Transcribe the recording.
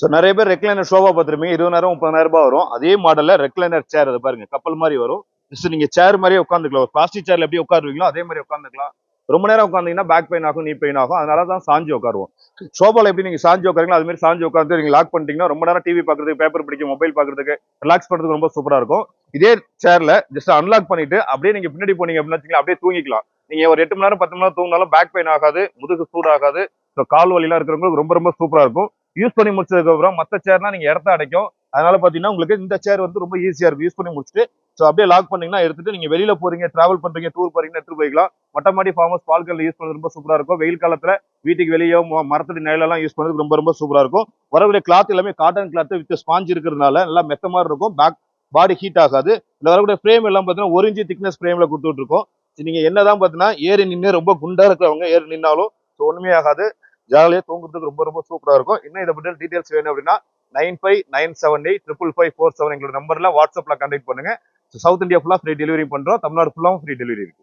So நிறைய பேர் recliner ஷோவா பார்த்துருப்பீங்க. இருபதாயிரம் முப்பதாயிரம் ரூபாய் வரும். அதே மாடலில் ரெக்லைனர் சேர் அது பாருங்க. கப்பல் மாதிரி வரும். ஜஸ்ட் நீங்கள் சேர் மாதிரியே உட்காந்துக்கலாம் ஒரு பிளாஸ்டிக் சேர்ல எப்படி உட்காருவீங்களோ அதே மாதிரி உட்காந்துக்கலாம் ரொம்ப நேரம் உட்காந்தீங்கன்னா பேக் பெயின் ஆகும் நீ பெயின் ஆகும். அதனால தான் சாஞ்சி உட்காருவோம். ஷோபால எப்படி நீங்கள் சாஞ்சி உட்காருங்களோ அது மாதிரி சாஞ்சி உட்காந்து நீங்க லாக் பண்ணிட்டீங்கன்னா ரொம்ப நேரம் டிவி பார்க்குறதுக்கு பேப்பர் பிடிக்கும் மொபைல் பார்க்குறதுக்கு ரிலாக்ஸ் பண்றதுக்கு ரொம்ப சூப்பராக இருக்கும். இதே சேரில் ஜஸ்ட் அன்லாக் பண்ணிட்டு அப்படியே நீங்க பின்னாடி போனீங்க அப்படின்னு வச்சுக்கோங்களேன், அப்படியே தூங்கிக்கலாம். நீங்கள் ஒரு எட்டு மணி நேரம் பத்து மணி நேரம் தூங்கினாலும் பேக் பெயின் ஆகாது முதுகு சூடாகாது. ஸோ கால் வலிலாம் இருக்கிறவங்களுக்கு ரொம்ப ரொம்ப சூப்பரா இருக்கும். யூஸ் பண்ணி முடிச்சதுக்கப்புறம் மற்ற சேர்னா நீங்கள் இடத்த அடைக்கும். அதனால பார்த்தீங்கன்னா உங்களுக்கு இந்த சேர் வந்து ரொம்ப ஈஸியாக இருக்கும். யூஸ் பண்ணி முடிச்சுட்டு ஸோ அப்படியே லாக் பண்ணீங்கன்னா எடுத்துட்டு நீங்கள் வெளியில் போகிறீங்க ட்ராவல் பண்ணுறீங்க டூர் போகிறீங்கன்னு எடுத்துகிட்டு போய்க்கலாம். மொட்டமாடி ஃபார்ம் ஹவுஸ் பால்கல்ல யூஸ் பண்ணுறது ரொம்ப சூப்பராக இருக்கும். வெயில் காலத்தில் வீட்டுக்கு வெளியே ம- மரத்தடி நிழலெல்லாம் யூஸ் பண்ணுறது ரொம்ப ரொம்ப சூப்பராக இருக்கும். வரக்கூடிய கிளாத் எல்லாமே காட்டன் கிளாத் வித் ஸ்பாஞ்ச் இருக்கிறதுனால நல்லா மெத்த மாதிரி இருக்கும். பேக் பாடி ஹீட் ஆகாது. இந்த வரக்கூடிய ஃப்ரேம் எல்லாம் பார்த்தீங்கன்னா ஒரு இன்ச்சு திக்னஸ் ஃப்ரேமில் கொடுத்துட்ருக்கோம் நீங்கள் என்ன தான் என்னதான் பார்த்தீங்கன்னா ஏறி நின்று ரொம்ப குண்டாக இருக்கிறவங்க ஏறி நின்னாலும் ஸோ ஒன்றுமே ஆகாது. ஜாலியாக தூங்குறதுக்கு ரொம்ப ரொம்ப சூப்பரா இருக்கும். இன்னும் இதை பற்றி டீட்டெயில்ஸ் வேணும் அப்படின்னா nine five nine seven eight triple five four seven எங்களோட நம்பர்ல வாட்ஸ்அப்ல கான்டாக்ட் பண்ணுங்க. சவுத் இந்தியா ஃபுல்லாக ஃப்ரீ டெலிவரி பண்ணுறோம் தமிழ்நாடு ஃபுல்லாகவும் ஃப்ரீ டெலிவரி இருக்குது